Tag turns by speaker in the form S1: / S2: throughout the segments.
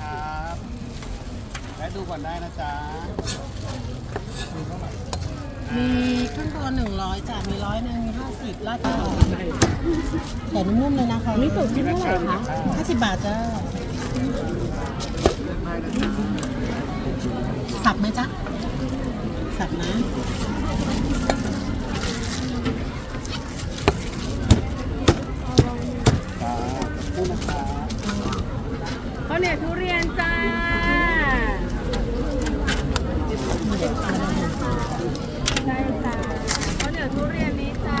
S1: ครับแวะดูก่อนได้นะจ๊ะ
S2: มีขึ้นตัวหนึ่งร้อยจ้ะมีร้อยหนึ่งมีห้าสิบราดข้าวแต่นุ่มๆเลยนะคะนี่ตกที่เท่าไหร่คะห้าสิบบาทจ้าสับไหมจ๊ะสับนะ
S1: จ้าพูดนะครับ
S3: ข้าว เนี่ยทุเรียนจ้า ใช่จ้าข้าวเหนียวทุเรียนนี้จ้า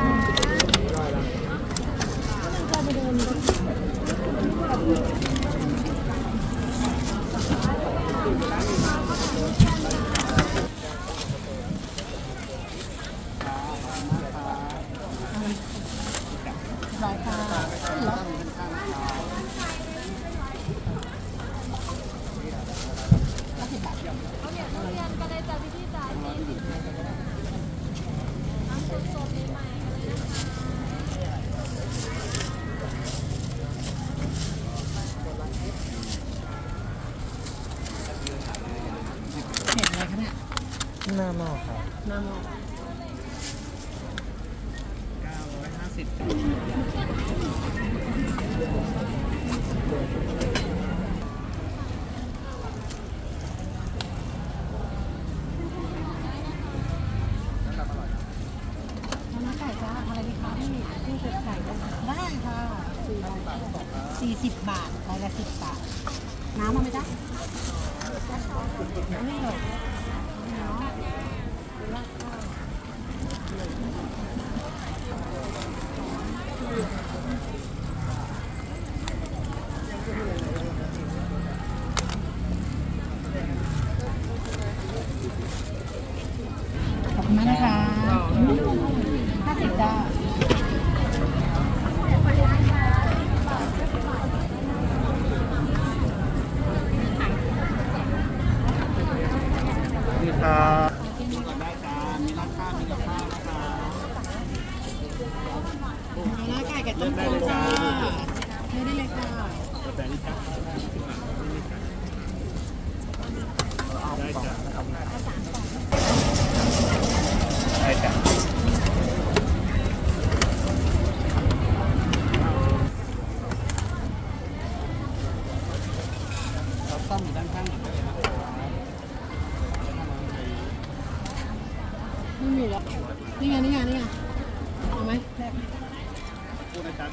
S2: ร้อยค่ะ
S3: ข้าวเหนียวทุเรียนก็เลยจ้าพี่พี่จ้าสี่สิบน้ำสดๆใหม่ๆเลยนะคะ
S2: เห็นอะไรคะเนี่ย
S1: หน้าหม้อครับ
S2: หน้าหมอ
S1: 950
S2: น้ำไก่จ้าอะไรดีคะนี่ชื่เป็ดไก่ได้ไหมได้ค่ะสี่สิบบาทใบละสิบบาท น้ำมาไหมจ๊ะนี่เลยเนาะขอบคุณมากนะคะ ห้าสิบจ้า
S1: นี่ครับดูก่อนได้จ้ามีราคามีราคานะคะ
S2: เอาละไก่กับต้มโคจ้าไม่ได้เลยค่ะ
S1: แต่นี่จ้าได้จ้ะได้จ้ะเรา ซ่อมอยู่ด้านข้างอย่างเดียวนะครับ
S2: ไม่มีแล้วนี่ไงนี่ไงนี่ไงเอาไหม
S1: พูดนะจ๊ะ